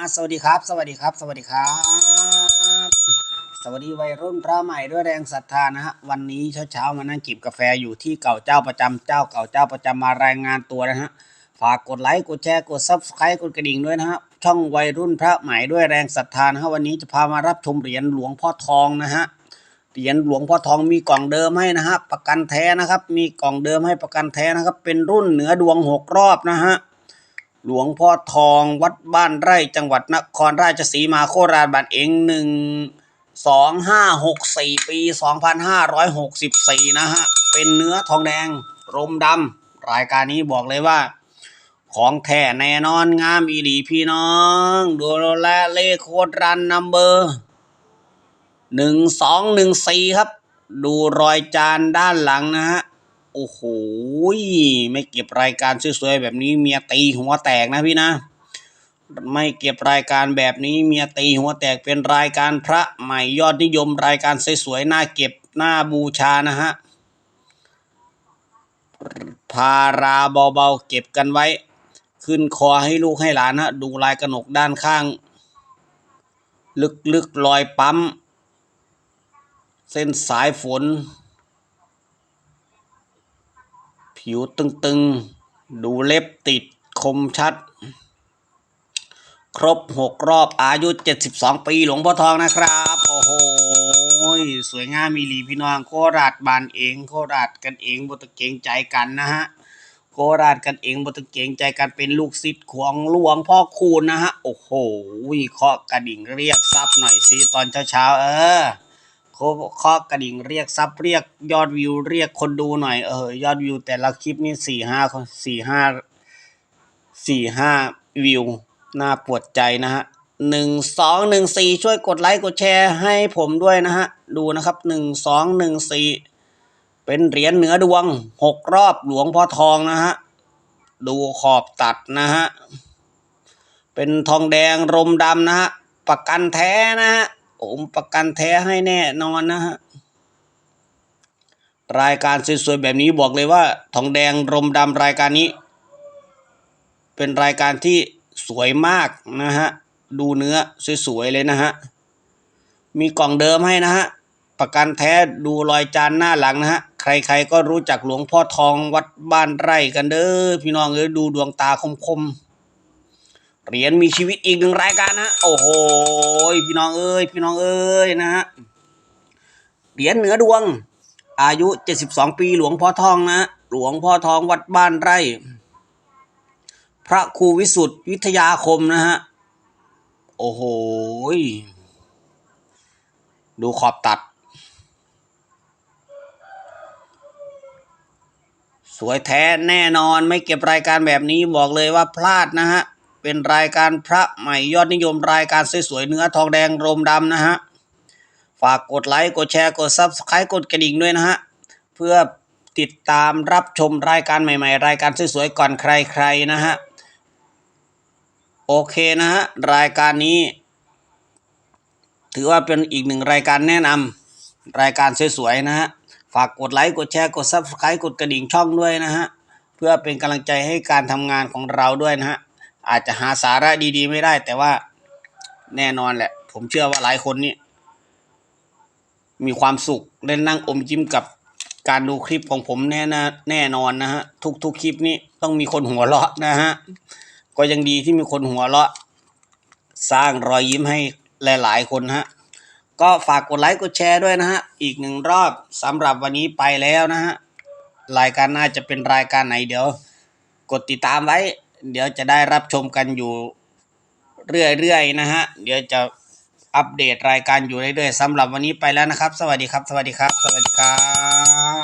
อะสวัสดีครับ สวัสดีครับ สวัสดีครับ สวัสดีวัยรุ่นพระใหม่ด้วยแรงศรัทธานะฮะ วันนี้เช้าๆมานั่งจิบกาแฟอยู่ที่เก่าเจ้าประจำเจ้าเก่าเจ้าประจำมารายงานตัวนะฮะ ฝากกดไลค์ กดแชร์ กดซับสไครต์กดกระดิ่งด้วยนะฮะ ช่องวัยรุ่นพระใหม่ด้วยแรงศรัทธานะฮะ วันนี้จะพามารับชมเหรียญหลวงพ่อทองนะฮะ เหรียญหลวงพ่อทองมีกล่องเดิมให้นะฮะ ประกันแท้นะครับ มีกล่องเดิมให้ประกันแท้นะครับ เป็นรุ่นเหนือดวงหกรอบนะฮะ หลวงพ่อทองวัดบ้านไร่จังหวัดนครราชสีมาโคราชบ้านเองหนึ่งสองห้าหกสี่ปีสองพันห้าร้อยหกสิบสี่นะฮะ เป็นเนื้อทองแดงรมดำรายการนี้บอกเลยว่า ของแท้แน่นอนงามอีหลีพี่น้อง ดูแลเลขโคดรันนัมเบอร์หนึ่งสองหนึ่งสี่ครับ ดูรอยจานด้านหลังนะฮะ โอ้โหไม่เก็บรายการสวยๆแบบนี้เมียตีหัวแตกนะพี่นะ ไม่เก็บรายการแบบนี้เมียตีหัวแตกเป็นรายการพระใหม่ยอดนิยมรายการสวยๆน่าเก็บน่าบูชานะฮะพาราเบาๆเก็บกันไว้ ขึ้นคอให้ลูกให้หลานฮะดูลายกระหนกด้านข้าง ลึกๆรอยปั๊ม เส้นสายฝน ผิวตึงๆ ดูเล็บติดคมชัด ครบหกรอบอายุ 72 ปีหลวงพ่อทองนะครับ โอ้โห สวยงามมีหลีพี่น้องโคราชบานเอง โคราชกันเองบตะเกงใจกันนะฮะโคราชกันเองบตะเกงใจกันเป็นลูกศิษย์ของหลวงพ่อคูณนะฮะ โอ้โหเคาะกระดิ่งเรียกทรัพย์หน่อยสิตอนเช้าๆเออ เคาะกระดิ่งเรียกซับเรียกยอดวิวเรียกคนดูหน่อย เออยอดวิวแต่ละคลิปนี่สี่ห้าสี่ห้าสี่ห้าวิวน่าปวดใจนะฮะหนึ่งสองหนึ่งสี่ช่วยกดไลค์กดแชร์ให้ผมด้วยนะฮะ ดูนะครับหนึ่งสองหนึ่งสี่เป็นเหรียญเหนือดวงหกรอบหลวงพ่อทองนะฮะ ดูขอบตัดนะฮะ เป็นทองแดงรมดำนะฮะ ประกันแท้นะฮะ ผมประกันแท้ให้แน่นอนนะฮะ รายการสวยๆแบบนี้บอกเลยว่า ทองแดงรมดำรายการนี้ เป็นรายการที่สวยมากนะฮะ ดูเนื้อสวยๆเลยนะฮะ มีกล่องเดิมให้นะฮะ ประกันแท้ดูรอยจานหน้าหลังนะฮะ ใครๆก็รู้จักหลวงพ่อทองวัดบ้านไร่กันเด้อพี่น้องเอ้ยดูดวงตาคมๆ เหรียญมีชีวิตอีกหนึ่งรายการนะโอ้โหพี่น้องเอ้ยพี่น้องเอ้ยนะฮะเหรียญเหนือดวง อายุ 72 ปีหลวงพ่อทองนะหลวงพ่อทองวัดบ้านไร่ พระครูวิสุทธิวิทยาคมนะฮะโอ้โหดูขอบตัด สวยแท้แน่นอนไม่เก็บรายการแบบนี้บอกเลยว่าพลาดนะฮะ เป็นรายการพระใหม่ยอดนิยมรายการสวยๆเนื้อทองแดงรมดำนะฮะ ฝากกดไลค์กดแชร์กด Subscribe กดกระดิ่งด้วยนะฮะ เพื่อติดตามรับชมรายการใหม่ๆ รายการสวยๆก่อนใครๆนะฮะ โอเคนะฮะ รายการนี้ ถือว่าเป็นอีกหนึ่งรายการแนะนำรายการสวยๆนะฮะ ฝากกดไลค์กดแชร์กด Subscribe กดกระดิ่งช่องด้วยนะฮะ เพื่อเป็นกำลังใจให้การทำงานของเราด้วยนะฮะ อาจจะหาสาระดีๆ ไม่ได้ แต่ว่าแน่นอนแหละ ผมเชื่อว่าหลายคนนี่มีความสุขเล่นนั่งอมยิ้มกับการดูคลิปของผมแน่นะแน่นอนนะฮะ ทุกๆคลิปนี้ต้องมีคนหัวเราะนะฮะ ก็ยังดีที่มีคนหัวเราะ สร้างรอยยิ้มให้หลายๆคนฮะ ก็ฝากกดไลค์กดแชร์ด้วยนะฮะ อีกหนึ่งรอบสำหรับวันนี้ไปแล้วนะฮะ รายการน่าจะเป็นรายการไหนเดี๋ยว กดติดตามไว้ เดี๋ยวจะได้รับชมกันอยู่เรื่อยๆนะฮะ เดี๋ยวจะอัปเดตรายการอยู่เรื่อยๆสำหรับวันนี้ไปแล้วนะครับ สวัสดีครับ สวัสดีครับ สวัสดีครับ